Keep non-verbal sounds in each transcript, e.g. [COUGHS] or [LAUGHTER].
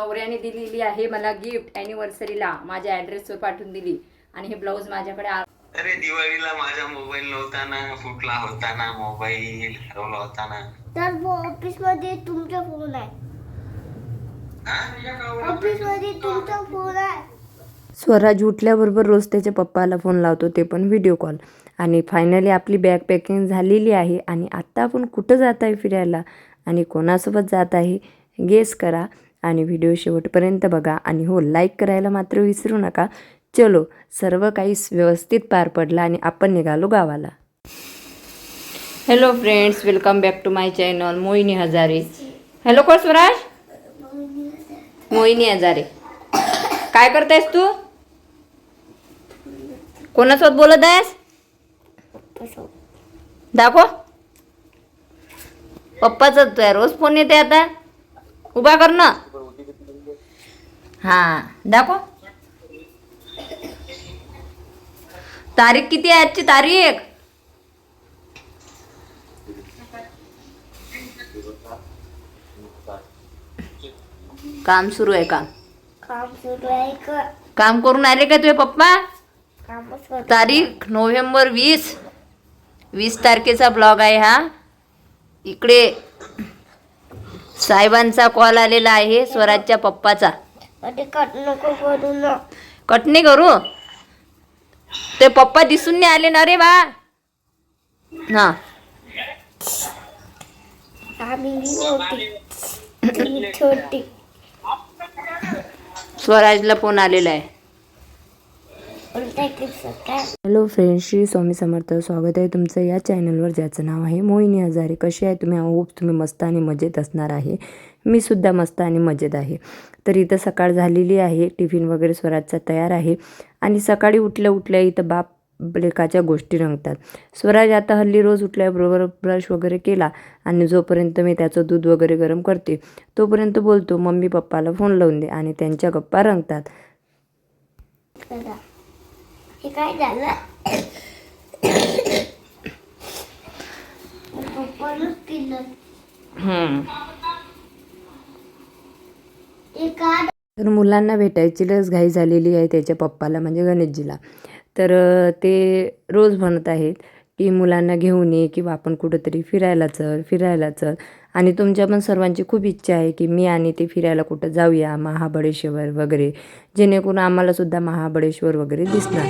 नवऱ्याने दिलेली आहे मला गिफ्ट अॅनिव्हर्सरीला माझ्या ॲड्रेसवर पाठवून दिली. आणि हे ब्लाऊज माझ्याकडे आ- अरे दिवाळीला माझा मोबाईल नव्हता ना. फुटला होता ना मोबाईल हरवला होता ना. तर ऑफिसमध्ये तुमचा फोन आहे. ऑफिसमध्ये तुमचा फोन आहे. स्वराज उठल्याबरोबर रोज त्याच्या पप्पाला फोन लावतो. ते पण व्हिडिओ कॉल आणि फायनली आपली बॅग पॅकिंग झालेली आहे. आणि आत्ता आपण कुठं जात आहे फिरायला? आणि कोणासोबत जात आहे? गेस करा. आणि व्हिडिओ शेवटपर्यंत बघा आणि हो लाईक करायला मात्र विसरू नका. चलो सर्व काही व्यवस्थित पार पडला आणि आपण निघालो गावाला. Hello friends welcome back to my channel Mohini Hazare. Hello कोण स्वराज? मोहिनी हजारे. काय करतायस तू? कोणासोबत बोलत आहेस? दाखव. पप्पाचा तुझ्या रोज फोन येते आता. उभा कर ना. हा दाखव. तारीख किती आहे आजची? तारीख काम सुरू आहे काम काम सुरू आहे का? काम करून आले का तुझे पप्पा? कामच करतो तारीख नोव्हेंबर वीस. वीस तारखेचा ब्लॉग आहे हा. इकडे साहेबांचा कॉल आलेला आहे स्वराजच्या पप्पाचा. कट नको करू ना. कट नाही करू? ते पप्पा दिसून नाही आले ना रे बा. हा. आम्ही छोटी. स्वराजला फोन आलेला आहे. Hello friends Shri Swami Samarth. स्वागत आहे तुमचं या चॅनलवर ज्याचं नाव आहे मोहिनी हजारे. कसे आहे तुम्ही? होप तुम्ही मस्त आणि मजेत असणार आहे. मी सुद्धा मस्त आणि मजेत आहे. तर इथं सकाळ झालेली आहे. टिफिन वगैरे स्वराजचा तयार आहे. आणि सकाळी उठल्या उठल्या इथं बाप लेकाच्या गोष्टी रंगतात. स्वराज आता हल्ली रोज उठल्याबरोबर ब्रश वगैरे केला आणि जोपर्यंत मी त्याचं दूध वगैरे गरम करते तोपर्यंत बोलतो मम्मी पप्पाला फोन लावून दे आणि त्यांच्या गप्पा रंगतात. काय झालं [COUGHS] पप्पानच केलं हम्म. हे का तर मुलांना भेटायची लस घाई झालेली आहे त्याच्या पप्पाला म्हणजे गणेशजीला. तर ते रोज म्हणत आहेत की मुलांना घेऊन ये किंवा आपण कुठंतरी फिरायला चल फिरायला चल. आणि तुमच्या पण सर्वांची खूप इच्छा आहे की मी आणि ते फिरायला कुठं जाऊया महाबळेश्वर वगैरे. जेणेकरून आम्हालासुद्धा महाबळेश्वर वगैरे दिसणार.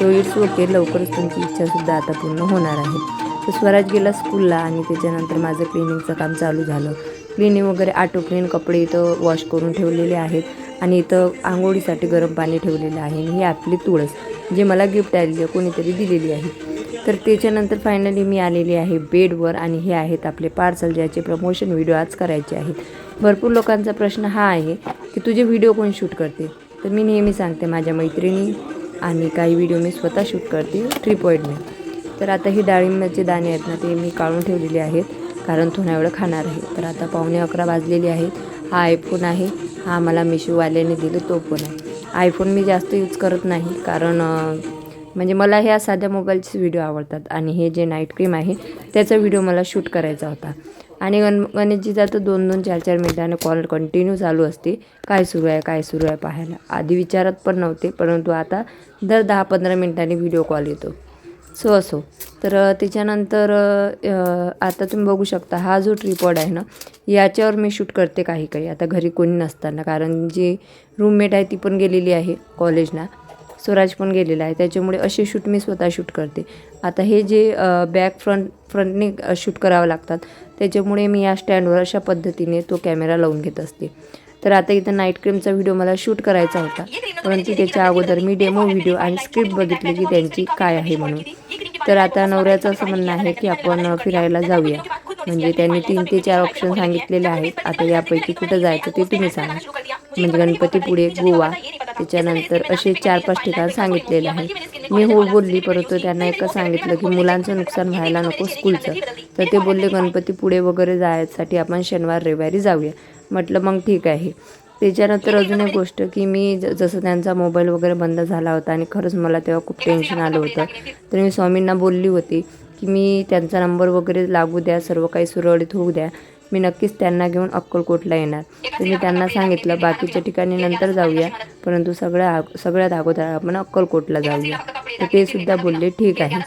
तो इट्स ओके लवकरच तुमची इच्छासुद्धा आता पूर्ण होणार आहे. तर स्वराज गेला स्कूलला आणि त्याच्यानंतर माझं क्लिनिंगचं काम चालू झालं. क्लिनिंग वगैरे आटो क्लीन कपडे इथं वॉश करून ठेवलेले आहेत आणि इथं आंघोळीसाठी गरम पाणी ठेवलेलं आहे आणि ही आपली तुळस जे मला गिफ्ट आलेली आहे कोणीतरी दिलेली आहे. तर त्याच्यानंतर फायनली मी आलेली आहे बेडवर आणि हे आहेत आपले पार्सल ज्याचे प्रमोशन व्हिडिओ आज करायचे आहेत. भरपूर लोकांचा प्रश्न हा आहे की तुझे व्हिडिओ कोण शूट करते? तर मी नेहमी सांगते माझ्या मैत्रिणी आणि काही व्हिडिओ मी स्वतः शूट करते ट्रिपॉईडने तर आता ही डाळिंबाचे दाणे आहेत ना ते मी काढून ठेवलेले आहेत. कारण थोड्या वेळ खाणार आहे. तर आता पावणे अकरा वाजलेली आहेत. हा आयफोन आहे. हा मला मिशोवाल्याने दिला तो पण आहे. आयफोन मी जास्त यूज करत नाही. कारण म्हणजे मला ह्या साध्या मोबाईलचे व्हिडिओ आवडतात. आणि हे जे नाईट क्रीम आहे त्याचा व्हिडिओ मला शूट करायचा होता. आणि गण गणेशजीचा तर दोन दोन चार चार मिनिटाने कॉल कंटिन्यू चालू असते. काय सुरू आहे काय सुरू आहे पाहायला. आधी विचारत पण नव्हते. परंतु आता दर दहा पंधरा मिनिटांनी व्हिडिओ कॉल येतो. सो असो. तर त्याच्यानंतर आता तुम्ही बघू शकता हा जो ट्रिपॉड आहे ना याच्यावर मी शूट करते काही काही. आता घरी कोणी नसताना कारण जी रूममेट आहे ती पण गेलेली आहे कॉलेजला. स्वराज पण गेलेला आहे. त्याच्यामुळे असे शूट मी स्वतः शूट करते. आता हे जे बॅक फ्रंट फ्रंटने शूट करावं लागतात त्याच्यामुळे मी या स्टँडवर अशा पद्धतीने तो कॅमेरा लावून घेत असते. तर आता इथं नाईट क्रीमचा व्हिडिओ मला शूट करायचा होता. परंतु त्याच्या अगोदर मी डेमो व्हिडिओ आणि स्क्रिप्ट बघितली की त्यांची काय आहे म्हणून. तर आता नवऱ्याचं असं म्हणणं आहे की आपण फिरायला जाऊया. म्हणजे त्यांनी तीन ते चार ऑप्शन सांगितलेले आहेत. आता यापैकी कुठं जायचं ते तुम्ही सांगा. म्हणजे गणपतीपुळे गोवा. त्याच्यानंतर असे चार पाच ठिकाण सांगितलेले आहे मी हो बोलली परंतु त्यांना एकच सांगितलं की मुलांचं नुकसान व्हायला नको स्कूलचं तर ते बोलले गणपतीपुळे वगैरे जायसाठी आपण शनिवार रविवारी जाऊया. म्हटलं मग ठीक आहे. त्याच्यानंतर अजून एक गोष्ट की मी ज जसं त्यांचा मोबाईल वगैरे बंद झाला होता आणि खरंच मला तेव्हा खूप टेन्शन आलं होतं तर मी स्वामींना बोलली होती की मी त्यांचा नंबर वगैरे लागू द्या सर्व काही सुरळीत होऊ द्या. मी नक्कीच त्यांना घेऊन अक्कलकोटला येणार. तर मी त्यांना सांगितलं बाकीच्या ठिकाणी नंतर जाऊया. परंतु सगळ्या सगळ्यात अगोदर आपण अक्कलकोटला जाऊया. तर ते सुद्धा बोलले ठीक आहे.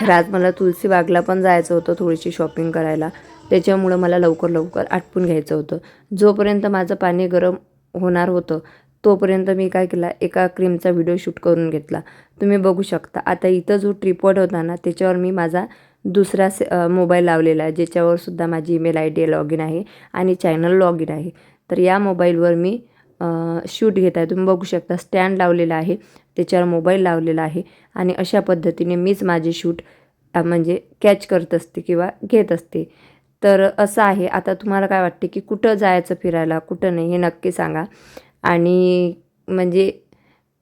तर आज मला तुलसीबागला पण जायचं होतं थोडीशी शॉपिंग करायला. त्याच्यामुळं मला लवकर लवकर आटपून घ्यायचं होतं. जोपर्यंत माझं पाणी गरम होणार होतं तोपर्यंत मी काय केला? एका क्रीमचा व्हिडिओ शूट करून घेतला. तुम्ही बघू शकता. आता इथं जो ट्रिपॉड होता ना त्याच्यावर मी माझा दुसरा से मोबाईल लावलेला आहे ज्याच्यावरसुद्धा माझी email I D log in आहे आणि चॅनल लॉग इन आहे. तर या मोबाईलवर मी शूट घेत आहे. तुम्ही बघू शकता स्टँड लावलेला आहे त्याच्यावर मोबाईल लावलेला आहे आणि अशा पद्धतीने मीच माझे शूट म्हणजे कॅच करत असते किंवा घेत असते. तर असं आहे. आता तुम्हाला काय वाटते की कुठं जायचं फिरायला? कुठं नाही हे नक्की सांगा. आणि म्हणजे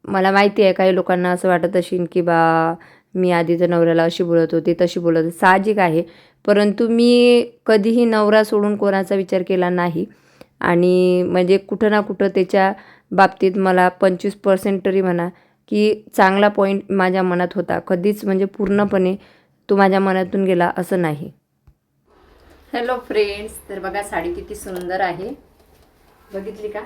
मला माहिती आहे काही लोकांना असं वाटत असेल की बा मी आधी तर नवऱ्याला अशी बोलत होती तशी बोलत होती. साहजिक आहे. परंतु मी कधीही नवरा सोडून कोणाचा विचार केला नाही. आणि म्हणजे कुठं ना कुठं त्याच्या बाबतीत मला पंचवीस पर्सेंट तरी म्हणा की चांगला पॉईंट माझ्या मनात होता. कधीच म्हणजे पूर्णपणे तो माझ्या मनातून गेला असं नाही. हॅलो फ्रेंड्स तर बघा साडी किती सुंदर आहे. बघितली का?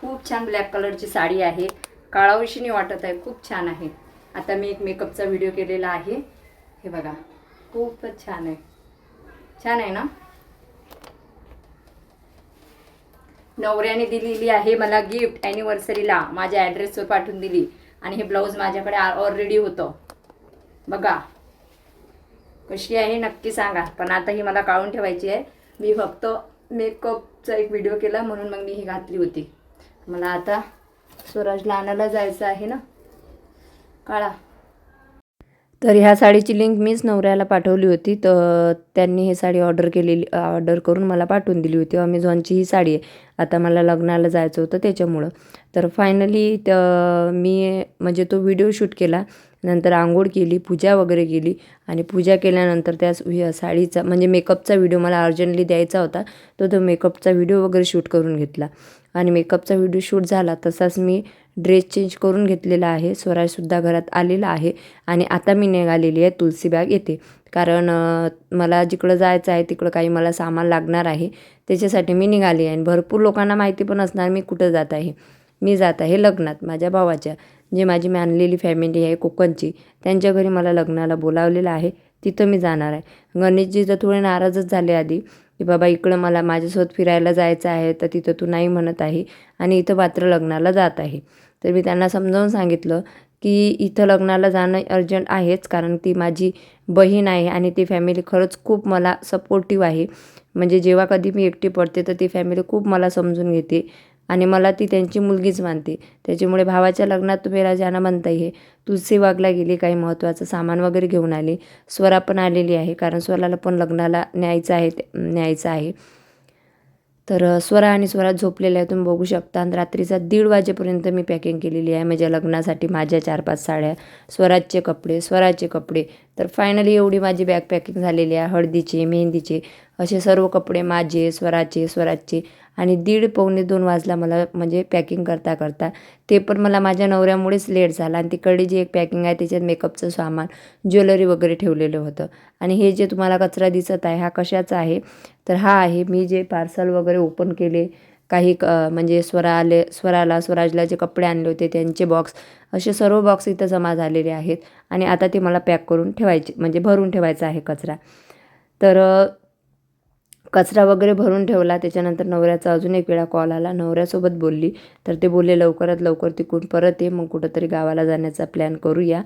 खूप छान ब्लॅक कलरची साडी आहे. काळाविषयी वाटत आहे खूप छान आहे. आता मी एक मेकअपचा व्हिडिओ केलेला आहे. हे बघा खूपच छान आहे. छान आहे ना? नवऱ्याने दिलेली आहे मला गिफ्ट ॲनिव्हर्सरीला माझ्या ॲड्रेसवर पाठवून दिली. आणि हे ब्लाऊज माझ्याकडे ऑलरेडी होतं. बघा कशी आहे नक्की सांगा. पण आता ही मला काढून ठेवायची आहे. मी फक्त मेकअपचा एक व्हिडिओ केला म्हणून मग मी ही घातली होती. मला आता स्वराजला आणायला जायचं आहे ना? काळा तर ह्या साडीची लिंक मीच नवऱ्याला पाठवली होती. तर त्यांनी ही साडी ऑर्डर केलेली ऑर्डर करून मला पाठवून दिली होती. अमेझॉनची ही साडी आहे. आता मला लग्नाला जायचं होतं त्याच्यामुळं. तर फायनली त मी म्हणजे तो व्हिडिओ शूट केला. नंतर आंघोळ केली पूजा वगैरे केली आणि पूजा केल्यानंतर त्या साडीचा म्हणजे मेकअपचा व्हिडिओ मला अर्जंटली द्यायचा होता तो तो मेकअपचा व्हिडिओ वगैरे शूट करून घेतला. आणि मेकअपचा व्हिडिओ शूट झाला तसाच मी ड्रेस चेंज करून घेतलेला आहे स्वराजसुद्धा घरात आलेला आहे आणि आता मी निघालेली आहे तुलसीबाग येथे. कारण मला जिकडं जायचं आहे तिकडं काही मला सामान लागणार आहे त्याच्यासाठी मी निघाली आहे आणि भरपूर लोकांना माहिती पण असणार मी कुठं जात आहे. मी जात आहे लग्नात माझ्या भावाच्या. जे माझी मानलेली फॅमिली आहे कोकणची त्यांच्या घरी मला लग्नाला बोलावलेलं आहे तिथं मी जाणार आहे. गणेशजी तर थोडे नाराजच झाले आधी की बाबा इकडं मला माझ्यासोबत फिरायला जायचं आहे तर तिथं तू नाही म्हणत आहे आणि इथं मात्र लग्नाला जात आहे. तर मी त्यांना समजावून सांगितलं की इथं लग्नाला जाणं अर्जंट आहेच कारण ती माझी बहीण आहे आणि ती फॅमिली खरंच खूप मला सपोर्टिव्ह आहे. म्हणजे जेव्हा कधी मी एकटी पडते तर ती फॅमिली खूप मला समजून घेते. आणि मला ती त्यांची मुलगीच मानते. त्याच्यामुळे भावाच्या लग्नात तुम्ही राजाना म्हणताय म्हणता ये तुलसीबागला गेली काही महत्त्वाचं सामान वगैरे घेऊन आली. स्वरा पण आलेली आहे कारण स्वराला पण लग्नाला न्यायचं आहे न्यायचं आहे. तर स्वरा आणि स्वरात झोपलेल्या आहे तुम्ही बघू शकता. आणि रात्रीचा दीड वाजेपर्यंत मी पॅकिंग केलेली आहे. माझ्या लग्नासाठी माझ्या चार पाच साड्या स्वराजचे कपडे स्वराचे कपडे. तर फायनली एवढी माझी बॅग पॅकिंग झालेली आहे. हळदीचे मेहंदीचे असे सर्व कपडे माझे स्वराचे स्वराजचे. आणि दीड पावणे दोन वाजला मला म्हणजे पॅकिंग करता करता. ते पण मला माझ्या नवऱ्यामुळेच लेट झाला आणि तिकडे जे एक पॅकिंग आहे त्याच्यात मेकअपचं सामान ज्वेलरी वगैरे ठेवलेलं होतं. आणि हे जे तुम्हाला कचरा दिसत आहे हा कशाचा आहे? तर हा आहे मी जे पार्सल वगैरे ओपन केले काही क म्हणजे स्वरा आले स्वराला स्वराजला जे कपडे आणले होते त्यांचे बॉक्स असे सर्व बॉक्स इथं जमा झालेले आहेत. आणि आता ते मला पॅक करून ठेवायचे म्हणजे भरून ठेवायचा आहे कचरा. तर कचरा वगैरे भरून ठेवला. त्याच्यानंतर नवऱ्याचा अजून एक वेळा कॉल आला. नवऱ्यासोबत बोलली. तर ते बोलले लवकरात लवकर तिकडून परत ये. मग कुठंतरी गावाला जाण्याचा प्लॅन करूया.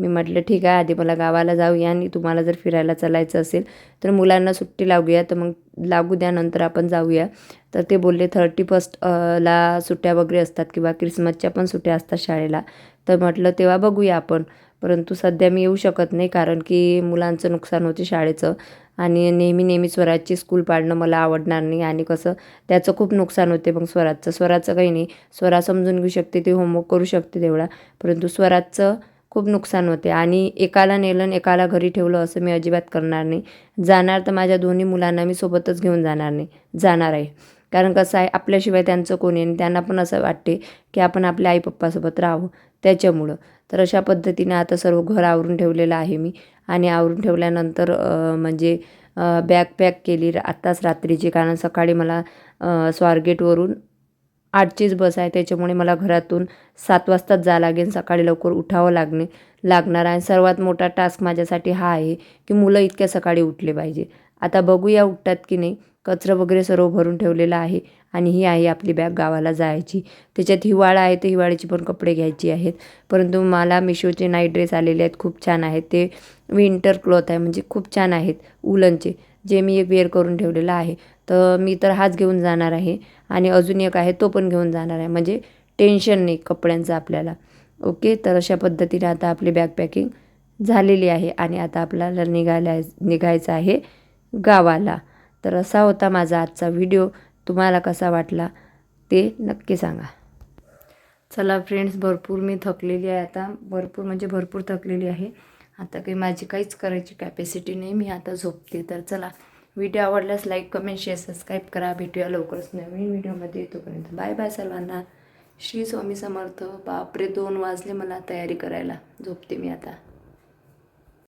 मी म्हटलं ठीक आहे. आधी मला गावाला जाऊया आणि तुम्हाला जर फिरायला चालायचं असेल तर मुलांना सुट्टी लागूया. तर मग लागू द्या. नंतर आपण जाऊया. तर ते बोलले थर्टी फर्स्ट ला सुट्ट्या वगैरे असतात किंवा क्रिसमसच्या पण सुट्ट्या असतात शाळेला. तर म्हटलं तेव्हा बघूया आपण. परंतु सध्या मी येऊ शकत नाही. कारण की मुलांचं नुकसान होते शाळेचं. आणि नेहमी नेहमी स्वराजची स्कूल पाडणं मला आवडणार नाही. आणि कसं त्याचं खूप नुकसान होते मग स्वराजचं. स्वराचं काही नाही. स्वरा समजून घेऊ शकते ते होमवर्क करू शकते तेवढा. परंतु स्वराजचं खूप नुकसान होते. आणि एकाला नेलं आणि एकाला घरी ठेवलं असं मी अजिबात करणार नाही. जाणार तर माझ्या दोन्ही मुलांना मी सोबतच घेऊन जाणार नाही. जाणार आहे. कारण कसं आहे आपल्याशिवाय त्यांचं कोणी आहे आणि त्यांना पण असं वाटते की आपण आपल्या आई पप्पासोबत राहावं. त्याच्यामुळं. तर अशा पद्धतीने आता सर्व घर आवरून ठेवलेलं आहे मी. आणि आवरून ठेवल्यानंतर म्हणजे बॅग पॅक केली आत्ताच रात्रीची. कारण सकाळी मला स्वारगेटवरून आठचीच बस आहे. त्याच्यामुळे मला घरातून सात वाजताच जावं लागेल. सकाळी लवकर उठावं लागणे लागणार आहे. सर्वात मोठा टास्क माझ्यासाठी हा आहे की मुलं इतक्या सकाळी उठले पाहिजे. आता बघूया उठतात की नाही. कचरं वगैरे सर्व भरून ठेवलेलं आहे आणि ही आहे आपली बॅग गावाला जायची. त्याच्यात हिवाळा आहे तर हिवाळ्याची पण कपडे घ्यायची आहेत. परंतु मला मिशोचे नाईट ड्रेस आलेले आहेत खूप छान आहेत. ते विंटर क्लॉथ आहे म्हणजे खूप छान आहेत उलनचे. जे मी एक वेअर करून ठेवलेला आहे. तर मी तर हाच घेऊन जाणार आहे आणि अजून एक आहे तो पण घेऊन जाणार आहे. म्हणजे टेन्शन नाही कपड्यांचं आपल्याला. ओके? तर अशा पद्धतीने आता आपली बॅग पॅकिंग झालेली आहे आणि आता आपल्याला निघायला निघायचं आहे गावाला. तर असा होता माझा आजचा व्हिडिओ. तुम्हाला कसा वाटला ते नक्की सांगा. चला फ्रेंड्स भरपूर मी थकलेली आहे आता. भरपूर म्हणजे भरपूर थकलेली आहे. आता काही माझी काहीच करायची कॅपॅसिटी नाही. मी आता झोपते. तर चला व्हिडिओ आवडल्यास लाईक कमेंट शेअर सबस्क्राईब करा. भेटूया लवकरच नवीन व्हिडिओमध्ये. येतोपर्यंत बाय बाय सर्वांना. श्री स्वामी समर्थ. बापरे दोन वाजले मला तयारी करायला. झोपते मी आता.